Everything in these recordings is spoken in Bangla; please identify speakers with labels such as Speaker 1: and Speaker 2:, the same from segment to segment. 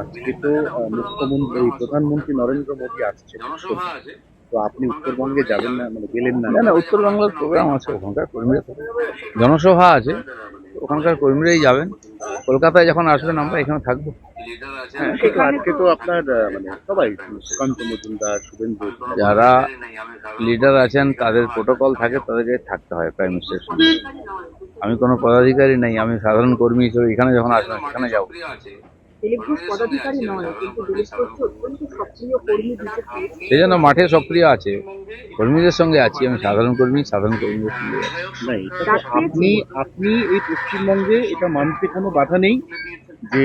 Speaker 1: আজকে তো মুখ্যমন্ত্রী প্রধানমন্ত্রী নরেন্দ্র মোদী আসছে
Speaker 2: জনসভা আছে।
Speaker 1: তো আপনি উত্তরবঙ্গে যাবেন না মানে গেলেন না?
Speaker 3: না না উত্তর বাংলার প্রোগ্রাম আছে ওখানকার কর্মীরা থাকবে। জনসভা আছে ওখানকার কর্মীরাই যাবেন। কলকাতায় যখন আসবেন আমরা এখানে থাকব।
Speaker 1: হ্যাঁ, আজকে তো আপনার মানে সবাই সুকান্ত মজুমদার শুভেন্দু
Speaker 3: যারা লিডার আছেন তাদের প্রোটোকল থাকে তাদেরকে থাকতে হয় প্রাইম মিনিস্টারের সঙ্গে। আমি কোনো পদাধিকারী নেই আমি সাধারণ কর্মী হিসেবে এখানে যখন আসবেন সেখানে যাব।
Speaker 4: দিলীপ ঘোষ পদাধিকারী নয় কিন্তু দিলীপ ঘোষ অত্যন্ত সক্রিয় কর্মী বিজেপি
Speaker 3: সেই জন্য মাঠে সক্রিয় আছে। কর্মীদের সঙ্গে আছি আমি সাধারণ কর্মী সাধারণ কর্মীদের সঙ্গে আছি।
Speaker 1: আপনি আপনি এই পশ্চিমবঙ্গে এটা মানতে কোনো বাধা নেই? যে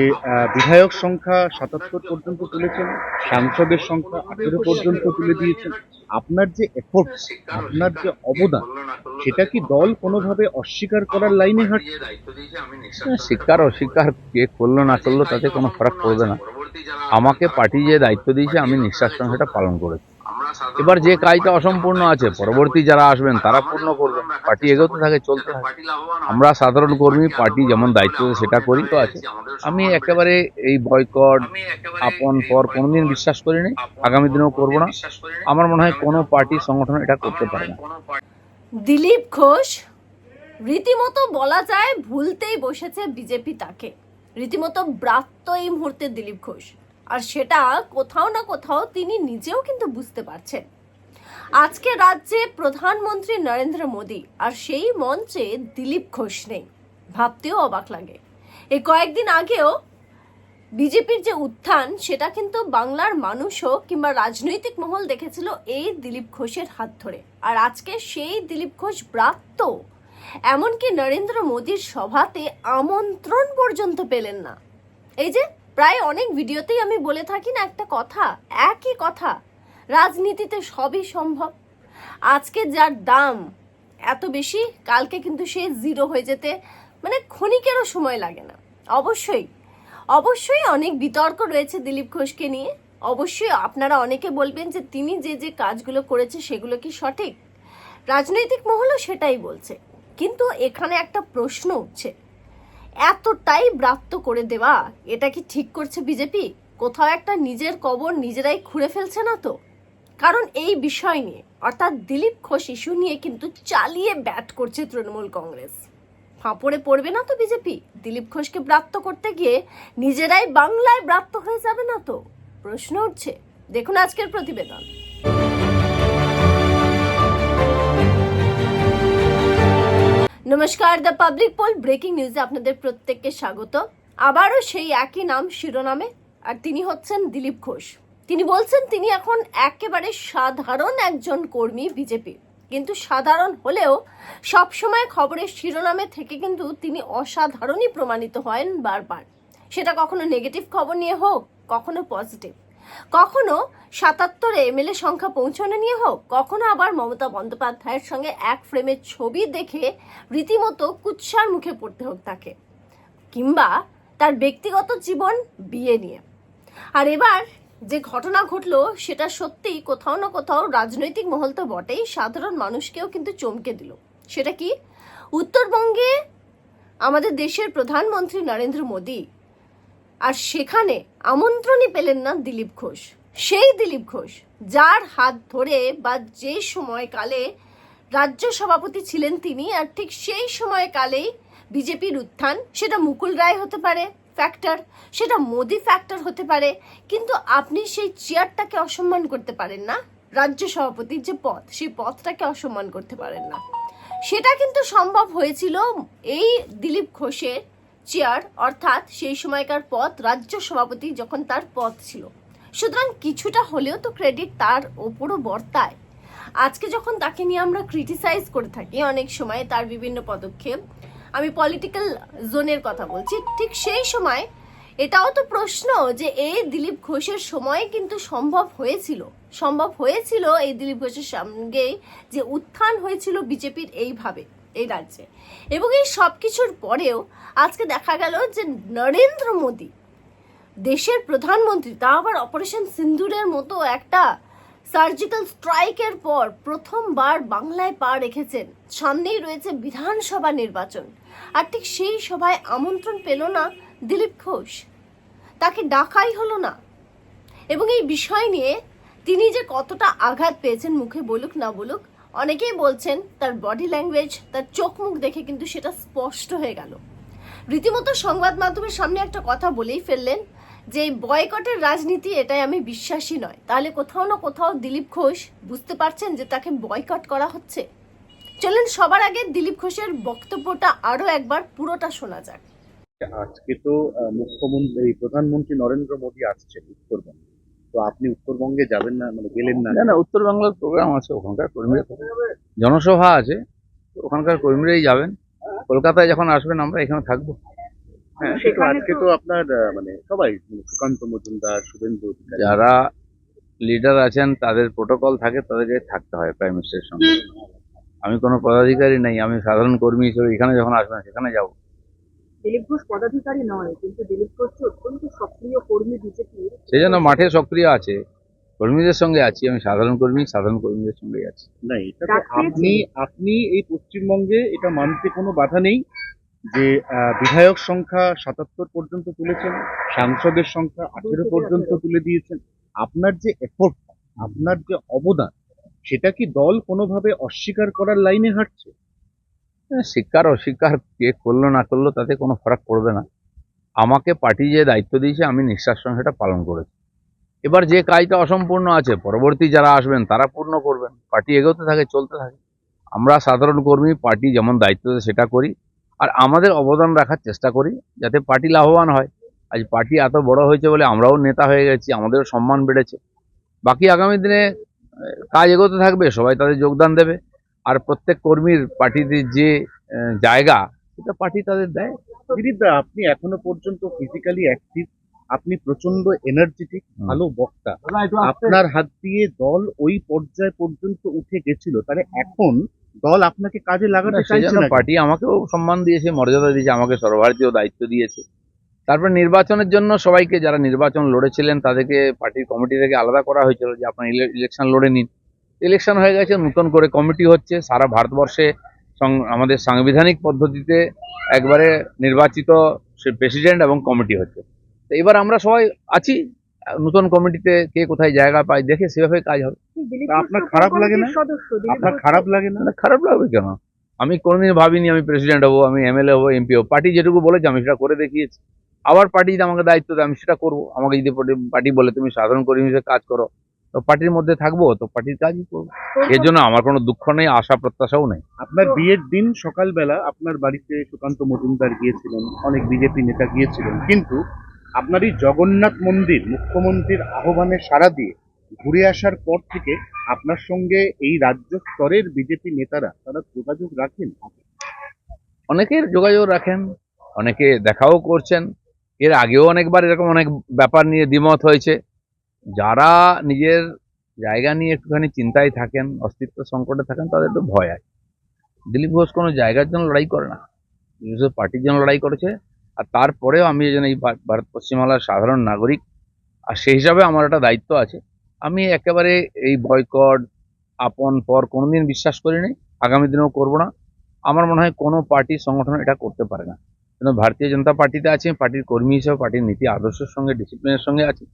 Speaker 1: বিধায়ক সংখ্যা সাতাত্তর পর্যন্ত তুলেছেন, সাংসদের সংখ্যা আঠেরো পর্যন্ত তুলে দিয়েছেন, আপনার যে এফোর্টস আপনার যে অবদান, সেটা কি দল কোনোভাবে অস্বীকার করার লাইনে হাঁটছে?
Speaker 3: স্বীকার অস্বীকার কে করল না করল তাতে কোনো ফারাক পড়বে না। আমাকে পার্টি যে দায়িত্ব দিয়েছে, আমি নিঃশ্বাস সেটা পালন করেছি। এবার যে কাজটা অসম্পূর্ণ আছে, পরবর্তী যারা আসবেন, তারা পূর্ণ করবেন। পার্টি এগোতে থাকে, চলতে থাকে। আমরা সাধারণ কর্মী, পার্টি যেমন দায়িত্ব সেটা করি। তো আছে। আমি একেবারে এই বয়কট, আপন, পর কোনোদিন বিশ্বাস করিনি। আগামী দিনেও করব না
Speaker 2: করি না।
Speaker 3: আমার মনে হয় কোনো পার্টি সংগঠন এটা করতে পারে না।
Speaker 5: দিলীপ ঘোষ, রীতিমতো বলা যায় ভুলতেই বসেছে বিজেপি তাকে। রীতিমতো ব্রাত্য এই মুহূর্তে দিলীপ ঘোষ। আর সেটা কোথাও না কোথাও তিনি নিজেও কিন্তু বুঝতে পারছেন। আজকে রাজ্যে প্রধানমন্ত্রী নরেন্দ্র মোদী আর সেই মঞ্চে দিলীপ ঘোষ নেই। ভাবতেও অবাক লাগে। এই কয়েকদিন আগেও বিজেপির যে উত্থান, সেটা কিন্তু বাংলার মানুষও কিংবা রাজনৈতিক মহল দেখেছিল এই দিলীপ ঘোষের হাত ধরে। আর আজকে সেই দিলীপ ঘোষ ব্রাত্য। এমনকি নরেন্দ্র মোদীর সভাতে আমন্ত্রণ পর্যন্ত পেলেন না। এই যে প্রায় অনেক ভিডিওতেই আমি বলে থাকি না একটা কথা, একই কথা, রাজনীতিতে সবই সম্ভব। আজকে যার দাম এত বেশি, কালকে কিন্তু সে জিরো হয়ে যেতে মানে ক্ষণিকেরও সময় লাগে না। অবশ্যই অবশ্যই অনেক বিতর্ক রয়েছে দিলীপ ঘোষকে নিয়ে। অবশ্যই আপনারা অনেকে বলবেন যে তিনি যে যে কাজগুলো করেছে সেগুলো কি সঠিক? রাজনৈতিক মহলও সেটাই বলছে। কিন্তু এখানে একটা প্রশ্ন উঠছে। এতটাই ব্রাত্য করে দেওয়া। এটা কি ঠিক করছে বিজেপি? কোথাও একটা নিজের কবর নিজেরাই খুঁড়ে ফেলছে না তো? কারণ এই বিষয় নিয়ে, অর্থাৎ দিলীপ ঘোষ ইস্যু নিয়ে কিন্তু চালিয়ে ব্যাট করছে তৃণমূল কংগ্রেস। ফাঁপড়ে পড়বে না তো বিজেপি? দিলীপ ঘোষকে ব্রাত্য করতে গিয়ে নিজেরাই বাংলায় ব্রাত্য হয়ে যাবে না তো? প্রশ্ন উঠছে। দেখুন আজকের প্রতিবেদন। নমস্কার, দ্য পাবলিক পোল ব্রেকিং নিউজে আপনাদের প্রত্যেককে স্বাগত। আবারও সেই একই নাম, শিরোনামে, আর তিনি হচ্ছেন দিলীপ ঘোষ। তিনি বলছেন, তিনি এখন একেবারে সাধারণ একজন কর্মী বিজেপি। কিন্তু সাধারণ হলেও সবসময় খবরের শিরোনামে থেকে কিন্তু তিনি অসাধারণই প্রমাণিত হয় বারবার। সেটা কখনো নেগেটিভ খবর নিয়ে হোক, কখনো পজিটিভ কখনো সাতাত্তরে এমএলএ সংখ্যা পৌঁছানো নিয়ে হোক, কখনো আবার মমতা বন্দ্যোপাধ্যায়ের সঙ্গে এক ফ্রেমের ছবি দেখে রীতিমতো কুৎসার মুখে পড়তে হোক তাকে, কিংবা তার ব্যক্তিগত জীবন বিয়ে নিয়ে। আর এবার যে ঘটনা ঘটলো, সেটা সত্যিই কোথাও না কোথাও রাজনৈতিক মহল তো বটেই, সাধারণ মানুষকেও কিন্তু চমকে দিল। সেটা কি? উত্তরবঙ্গে আমাদের দেশের প্রধানমন্ত্রী নরেন্দ্র মোদী আর সেখানে আমন্ত্রণই পেলেন না দিলীপ ঘোষ। সেই দিলীপ ঘোষ, যার হাত ধরে বা যে সময়কালে রাজ্য সভাপতি ছিলেন তিনি, আর ঠিক সেই সময়কালেই বিজেপির উত্থান, সেটা মুকুল রায় হতে পারে ফ্যাক্টর সেটা মোদি ফ্যাক্টর হতে পারে, কিন্তু আপনি সেই চেয়ারটাকে অসম্মান করতে পারেন না, রাজ্য সভাপতির যে পদ, সেই পদটাকে অসম্মান করতে পারেন না। সেটা কিন্তু সম্ভব হয়েছিল এই দিলীপ ঘোষের চেয়ার অর্থাৎ সেই সময়কার পদ রাজ্য সভাপতি যখন তার পদ ছিল। সুতরাং কিছুটা হলেও তো ক্রেডিট তার ওপরও বর্তায়। আজকে যখন তাকে নিয়ে আমরা ক্রিটিসাইজ করে থাকি অনেক সময় তার বিভিন্ন পদক্ষেপ, আমি পলিটিক্যাল জোনের কথা বলছি, ঠিক সেই সময় এটাও তো প্রশ্ন যে এই দিলীপ ঘোষের সময় কিন্তু সম্ভব হয়েছিল। সম্ভব হয়েছিল এই দিলীপ ঘোষের সঙ্গে যে উত্থান হয়েছিল বিজেপির এইভাবে। এই রাজ্যে। এবং এই সব কিছুর পরেও আজকে দেখা গেল যে নরেন্দ্র মোদী, দেশের প্রধানমন্ত্রী তা আবার অপারেশন সিন্দুরের মতো একটা সার্জিক্যাল স্ট্রাইকের পর প্রথমবার বাংলায় পা রেখেছেন। সামনেই রয়েছে বিধানসভা নির্বাচন। আর ঠিক সেই সভায় আমন্ত্রণ পেল না দিলীপ ঘোষ। তাকে ডাকাই হলো না। এবং এই বিষয় নিয়ে তিনি যে কতটা আঘাত পেয়েছেন মুখে বলুক না বলুক অনেকেই বলছেন তার বডি ল্যাঙ্গুয়েজ তার চোখ মুখ দেখে কিন্তু সেটা স্পষ্ট হয়ে গেল। রীতিমতো সংবাদ মাধ্যমের সামনে একটা কথা বলেই ফেললেন যে বয়কটের রাজনীতি এটাই আমি বিশ্বাসী নয়। তাহলে কোথাও না কোথাও দিলীপ ঘোষ বুঝতে পারছেন যে তাকে বয়কট করা হচ্ছে। চলেন, সবার আগে দিলীপ ঘোষের বক্তব্যটা আরও একবার পুরোটা শোনা যাক।
Speaker 1: আজকে তো মুখ্যমন্ত্রী, প্রধানমন্ত্রী নরেন্দ্র মোদী আসছেন উত্তরবঙ্গে। তো আপনি উত্তরবঙ্গে যাবেন না মানে গেলেন না?
Speaker 3: না না উত্তর বাংলার প্রোগ্রাম আছে ওখানকার কর্মীরা জনসভা আছে তো ওখানকার কর্মীরাই যাবেন। কলকাতায় যখন আসবেন আমরা এখানে থাকব।
Speaker 1: হ্যাঁ আজকে তো আপনার মানে সবাই মানে সুকান্ত মজুমদার শুভেন্দু অধিকারী,
Speaker 3: যারা লিডার আছেন তাদের প্রোটোকল থাকে তাদেরকে থাকতে হয় প্রাইম মিনিস্টারের সঙ্গে। আমি কোনো পদাধিকারী নাই আমি সাধারণ কর্মী হিসেবে এখানে যখন আসবেন সেখানে যাব।
Speaker 4: দিলীপ ঘোষ পদাধিকারী নয় কিন্তু দিলীপ ঘোষ যে অত্যন্ত সক্রিয় কর্মী বিজেপির
Speaker 3: সেই জন্য মাঠে সক্রিয় আছে কর্মীদের সঙ্গে আছি আমি সাধারণ কর্মী সাধারণ কর্মীদের সঙ্গে আছি।
Speaker 1: না এটা তো আপনি আপনি এই পশ্চিমবঙ্গে এটা মানতে কোনো বাধা নেই যে আহ, বিধায়ক সংখ্যা সাতাত্তর পর্যন্ত তুলেছেন সাংসদের সংখ্যা আঠেরো পর্যন্ত তুলে দিয়েছেন। আপনার যে এফোর্ট আপনার যে অবদান সেটা কি দল কোনোভাবে অস্বীকার করার লাইনে হাঁটছে?
Speaker 3: স্বীকার অস্বীকার কে করল, না করল, তাতে কোনো ফারাক পড়বে না। আমাকে পার্টি যে দায়িত্ব দিয়েছে, আমি নিঃশ্বাস সঙ্গে সেটা পালন করেছি। এবার যে কাজটা অসম্পূর্ণ আছে, পরবর্তী যারা আসবেন, তারা পূর্ণ করবেন। পার্টি এগোতে থাকে, চলতে থাকে। আমরা সাধারণ কর্মী, পার্টি যেমন দায়িত্ব দেয়, সেটা করি। আর আমাদের অবদান রাখার চেষ্টা করি, যাতে পার্টি লাভবান হয়। আজ পার্টি এত বড় হয়েছে বলে আমরাও নেতা হয়ে গেছি, আমাদেরও সম্মান বেড়েছে। বাকি আগামী দিনে কাজ এগোতে থাকবে, সবাই তাদের যোগদান দেবে। আর প্রত্যেক কর্মীর পার্টিতে যে জায়গা সেটা পার্টি তাদের দেয়।
Speaker 1: দিলীপ দা আপনি এখনও পর্যন্ত ফিজিক্যালি অ্যাক্টিভ আপনি প্রচণ্ড এনার্জেটিক ভালো বক্তা। আপনার হাত দিয়ে দল ওই পর্যায় পর্যন্ত উঠে গেছিল তাহলে এখন দল আপনাকে কাজে লাগাতে চাইছে না
Speaker 3: পার্টি আমাকেও সম্মান দিয়েছে মর্যাদা দিয়েছে আমাকে সর্বভারতীয় দায়িত্ব দিয়েছে। তারপর নির্বাচনের জন্য সবাইকে যারা নির্বাচন লড়েছিলেন তাদেরকে পার্টির কমিটি থেকে আলাদা করা হয়েছিল যে আপনার ইলেকশন লড়ে নিন। ইলেকশন হয়ে গেছে নতুন করে কমিটি হচ্ছে সারা ভারতবর্ষে আমাদের সাংবিধানিক পদ্ধতিতে একবারে নির্বাচিত সে প্রেসিডেন্ট এবং কমিটি হচ্ছে। তো এবার আমরা সবাই আছি নতুন কমিটিতে কে কোথায় জায়গা পায় দেখে সেভাবে কাজ হবে।
Speaker 1: আপনার খারাপ লাগে না? আপনার খারাপ লাগে না?
Speaker 3: না খারাপ লাগবে কেন? আমি কোনোদিন ভাবিনি আমি প্রেসিডেন্ট হব আমি এমএলএ হব এমপি হব। পার্টি যেটুকু বলেছে আমি সেটা করে দেখিয়েছি। আবার পার্টি যদি আমাকে দায়িত্ব দেয় আমি সেটা করব। আমাকে যদি পার্টি বলে তুমি সাধারণ কর্মী হিসেবে কাজ করো তো পার্টির মধ্যে থাকব তো পার্টির কাজই করব। এর জন্য আমার কোনো দুঃখ নেই আশা প্রত্যাশাও নেই।
Speaker 1: আপনার বিয়ের দিন সকালবেলা আপনার বাড়িতে সুকান্ত মজুমদার গিয়েছিলেন অনেক বিজেপি নেতা গিয়েছিলেন কিন্তু আপনার এই জগন্নাথ মন্দির মুখ্যমন্ত্রীর আহ্বানে সাড়া দিয়ে ঘুরে আসার পর থেকে আপনার সঙ্গে এই রাজ্য স্তরের বিজেপি নেতারা তারা যোগাযোগ রাখেন?
Speaker 3: অনেকের যোগাযোগ রাখেন অনেকে দেখাও করছেন। এর আগেও অনেকবার এরকম অনেক ব্যাপার নিয়ে দ্বিমত হয়েছে। যারা নিজের জায়গা নিয়ে একটুখানি চিন্তায় থাকেন, অস্তিত্ব সংকটে থাকেন, তাদের তো ভয় আছে দিলীপ ঘোষ কোনো জায়গার জন্য লড়াই করে না। দিলীপ ঘোষ পার্টির জন্য লড়াই করেছে। আর তারপরেও আমি জন্য এই ভারত পশ্চিমবাংলার সাধারণ নাগরিক, আর সেই হিসাবে আমার একটা দায়িত্ব আছে। আমি একেবারে এই বয়কট, আপন, পর কোনোদিন বিশ্বাস করিনি, আগামী দিনেও করব না। আমার মনে হয় কোনো পার্টি সংগঠন এটা করতে পারে না। কিন্তু ভারতীয় জনতা পার্টিতে আছে, পার্টির কর্মী হিসেবে, পার্টির নীতি, আদর্শের সঙ্গে ডিসিপ্লিনের সঙ্গে আছে।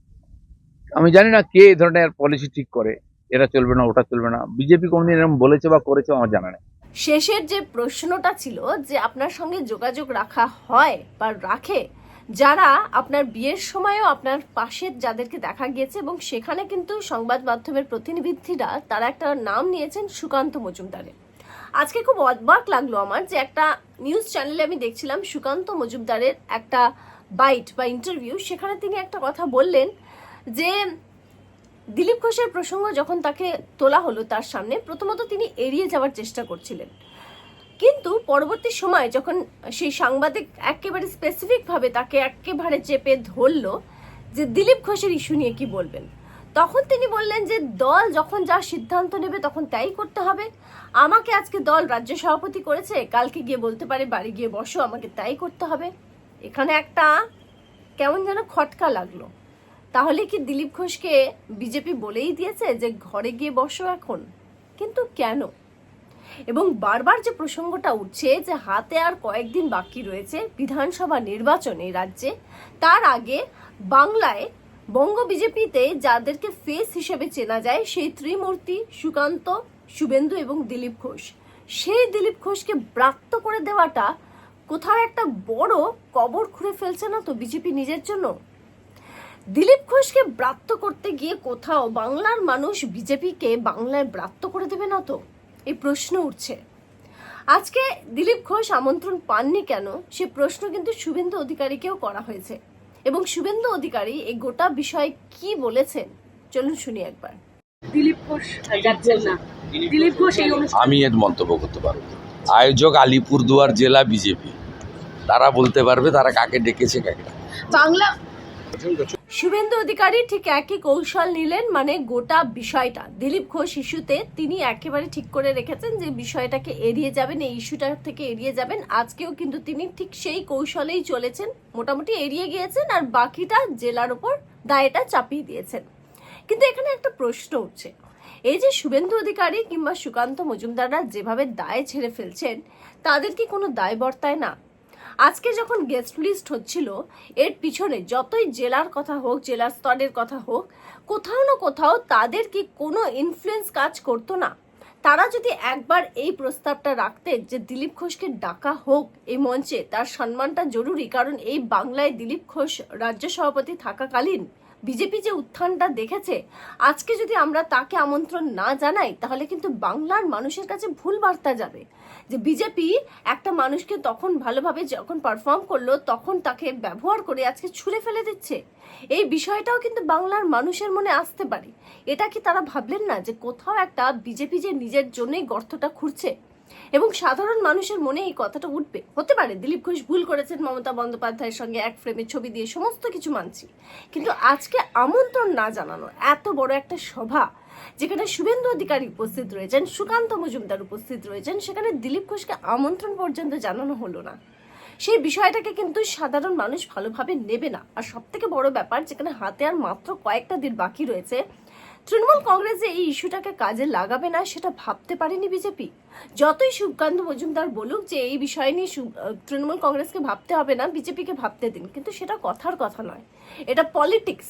Speaker 3: আমি জানি না কে এই ধরনের পলিসি ঠিক করে এটা চলবে না, ওটা চলবে না। বিজেপি কোনোদিন এরকম বলেছে বা করেছে আমার জানা নেই।
Speaker 5: শেষের যে প্রশ্নটা ছিল যে আপনার সঙ্গে যোগাযোগ রাখা হয় বা রাখে, যারা আপনার বিয়ের সময়ও আপনার পাশে যাদেরকে দেখা গিয়েছে এবং সেখানে কিন্তু সংবাদ মাধ্যমের প্রতিনিধিরা তারা একটা নাম নিয়েছেন সুকান্ত মজুমদারের। আজকে খুব অবাক লাগল আমার যে একটা নিউজ চ্যানেলে আমি দেখছিলাম সুকান্ত মজুমদারের একটা বাইট বা ইন্টারভিউ সেখানে তিনি একটা কথা বললেন যে দিলীপ ঘোষের প্রসঙ্গ যখন তাকে তোলা হলো তার সামনে, প্রথমত তিনি এড়িয়ে যাওয়ার চেষ্টা করছিলেন। কিন্তু পরবর্তী সময় যখন সেই সাংবাদিক একেবারে স্পেসিফিকভাবে তাকে একেবারে চেপে ধরলো যে দিলীপ ঘোষের ইস্যু নিয়ে কি বলবেন, তখন তিনি বললেন যে দল যখন যা সিদ্ধান্ত নেবে তখন তাই করতে হবে। আমাকে আজকে দল রাজ্য সভাপতি করেছে, কালকে গিয়ে বলতে পারে বাড়ি গিয়ে বসো, আমাকে তাই করতে হবে। এখানে একটা কেমন যেন খটকা লাগল। তাহলে কি দিলীপ ঘোষকে বিজেপি বলেই দিয়েছে যে ঘরে গিয়ে বসো এখন? কিন্তু কেন? এবং বারবার যে প্রসঙ্গটা উঠছে যে হাতে আর কয়েকদিন বাকি রয়েছে বিধানসভা নির্বাচনে রাজ্যে, তার আগে বাংলায় বঙ্গ বিজেপিতে যাদেরকে ফেস হিসেবে চেনা যায় সেই ত্রিমূর্তি, সুকান্ত, শুভেন্দু এবং দিলীপ ঘোষ। সেই দিলীপ ঘোষকে ব্রাত্য করে দেওয়াটা কোথাও একটা বড় কবর খুঁড়ে ফেলছে না তো বিজেপি নিজের জন্য? দিলীপ ঘোষকে ব্রাত্য করতে গিয়ে কোথাও বাংলার মানুষ বিজেপিকে বাংলায় ব্রাত্য করে দেবে না তো? এই প্রশ্ন উঠছে। আজকে দিলীপ ঘোষ আমন্ত্রণ পাননি কেন? সে প্রশ্ন কিন্তু শুভেন্দু অধিকারীকেও করা হয়েছে। এবং শুভেন্দু অধিকারী এই গোটা বিষয়ে কি বলেছেন? চলুন শুনি একবার।
Speaker 4: দিলীপ ঘোষ যাচ্ছেন না। দিলীপ ঘোষ এই
Speaker 6: আমি এর মন্তব্য করতে পারব আয়োজক আলিপুরদুয়ার জেলা বিজেপি। তারা বলতে পারবে তারা কাকে ডেকেছে কাকে
Speaker 4: বাংলা
Speaker 5: শুভেন্দু অধিকারী ঠিক একই কৌশল নিলেন মানে গোটা বিষয়টা। দিলীপ ঘোষ ইস্যুতে তিনি একেবারে ঠিক করে রেখেছেন যে বিষয়টাকে এড়িয়ে যাবেন, এই ইস্যুটা থেকে এড়িয়ে যাবেন। আজকেও কিন্তু তিনি ঠিক সেই কৌশলেই চলেছেন। মোটামুটি এড়িয়ে গিয়েছেন আর বাকিটা জেলার উপর দায়টা চাপিয়ে দিয়েছেন। কিন্তু এখানে একটা প্রশ্ন উঠছে। এই যে শুভেন্দু অধিকারী কিংবা সুকান্ত মজুমদাররা যেভাবে দায় ছেড়ে ফেলছেন, তাদের কি কোনো দায় বর্তায় না আজকে যখন গেস্ট লিস্ট হচ্ছিল, এর পিছনে যতই জেলার কথা হোক জেলার স্তরের কথা হোক, কোথাও না কোথাও তাদের কি কোনো ইনফ্লুয়েন্স কাজ করতো না? তারা যদি একবার এই প্রস্তাবটা রাখতেন যে দিলীপ ঘোষকে ডাকা হোক এই মঞ্চে, তার সম্মানটা জরুরি। কারণ এই বাংলায় দিলীপ ঘোষ রাজ্য সভাপতি থাকাকালীন বিজেপি যে উত্থানটা দেখেছে, আজকে যদি আমরা তাকে আমন্ত্রণ না জানাই, তাহলে কিন্তু বাংলার মানুষের কাছে ভুল বার্তা যাবে। যে বিজেপি একটা মানুষকে তখন ভালোভাবে যখন পারফর্ম করল, তখন তাকে ব্যবহার করে আজকে ছুঁড়ে ফেলে দিচ্ছে। এই বিষয়টাও কিন্তু বাংলার মানুষের মনে আসতে পারে। এটা কি তারা ভাবলেন না যে কোথাও একটা বিজেপি যে নিজের জন্যই গর্তটা খুঁড়ছে? এবং সাধারণ মানুষের মনে এই কথাটা উঠবে। হতে পারে দিলীপ ঘোষ ভুল করেছেন মমতা বন্দ্যোপাধ্যায়ের সঙ্গে এক ফ্রেমে ছবি দিয়ে সমস্ত কিছু মানছি। কিন্তু আজকে আমন্ত্রণ না জানানো এত বড় একটা সভা যেখানে শুভেন্দু অধিকারী উপস্থিত রয়েছেন, সুকান্ত মজুমদার উপস্থিত রয়েছেন, সেখানে দিলীপ ঘোষকে আমন্ত্রণ পর্যন্ত জানানো হলো না। সেই বিষয়টাকে কিন্তু সাধারণ মানুষ ভালোভাবে নেবে না। আর সব থেকে বড় ব্যাপার, যেখানে হাতে আর মাত্র কয়েকটা দিন বাকি রয়েছে, তৃণমূল কংগ্রেস যে এই ইস্যুটাকে কাজে লাগাবে না, সেটা ভাবতে পারেনি বিজেপি। যতই সুকান্ত মজুমদার বলুক যে এই বিষয় নিয়ে তৃণমূল কংগ্রেসকে ভাবতে হবে না, বিজেপিকে ভাবতে দিন। কিন্তু সেটা কথার কথা নয়। এটা পলিটিক্স।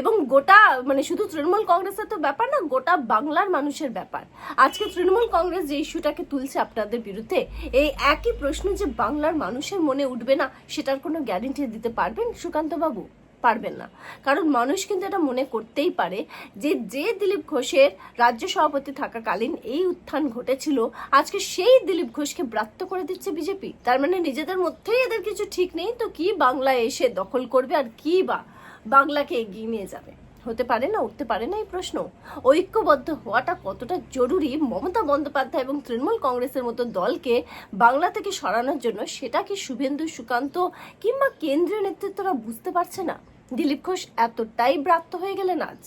Speaker 5: এবং গোটা মানে শুধু তৃণমূল কংগ্রেসের তো ব্যাপার না, গোটা বাংলার মানুষের ব্যাপার। আজকে তৃণমূল কংগ্রেস যে ইস্যুটাকে তুলছে আপনাদের বিরুদ্ধে, এই একই প্রশ্ন যে বাংলার মানুষের মনে উঠবে না, সেটার কোনো গ্যারেন্টি দিতে পারবেন? সুকান্ত বাবু পারবেন না। কারণ মানুষ কিন্তু এটা মনে করতেই পারে যে যে দিলীপ ঘোষের রাজ্য সভাপতি থাকাকালীন এই উত্থান ঘটেছিল, আজকে সেই দিলীপ ঘোষকে ব্রাত্য করে দিচ্ছে বিজেপি। তার মানে নিজেদের মধ্যেই এদের কিছু ঠিক নেই, তো কি বাংলায় এসে দখল করবে আর কি বা বাংলাকে এগিয়ে নিয়ে যাবে। হতে পারে না, উঠতে পারে না এই প্রশ্ন। ঐক্যবদ্ধ হওয়াটা কতটা জরুরি মমতা বন্দ্যোপাধ্যায় এবং তৃণমূল কংগ্রেসের মতো দলকে বাংলা থেকে সরানোর জন্য সেটা কি শুভেন্দু, সুকান্ত কিংবা কেন্দ্রীয় নেতৃত্বরা বুঝতে পারছে না? দিলীপ ঘোষ এতটাই ব্রাত্য হয়ে গেলেন আজ।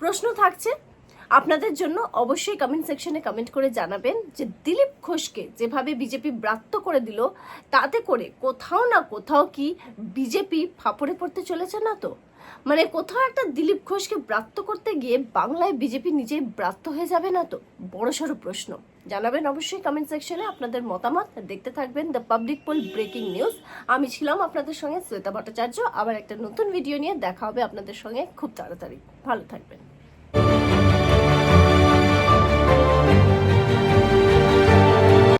Speaker 5: প্রশ্ন থাকছে আপনাদের জন্য অবশ্যই কমেন্ট সেকশনে কমেন্ট করে জানাবেন যে দিলীপ ঘোষকে যেভাবে বিজেপি ব্রাত্য করে দিল, তাতে করে কোথাও না কোথাও কি বিজেপি ফাপড়ে পড়তে চলেছে না তো? মানে কোথাও একটা দিলীপ ঘোষকে ব্রাত্য করতে গিয়ে বাংলায় বিজেপি নিজেই ব্রাত্য হয়ে যাবে না তো? বড়সড় প্রশ্ন। জানাবেন অবশ্যই কমেন্ট সেকশনে আপনাদের মতামত। দেখতে থাকবেন the public poll breaking news আমি ছিলাম আপনাদের সঙ্গে শ্বেতা ভট্টাচার্য। আবার একটা নতুন ভিডিও নিয়ে দেখা হবে আপনাদের সঙ্গে খুব তাড়াতাড়ি। ভালো থাকবেন।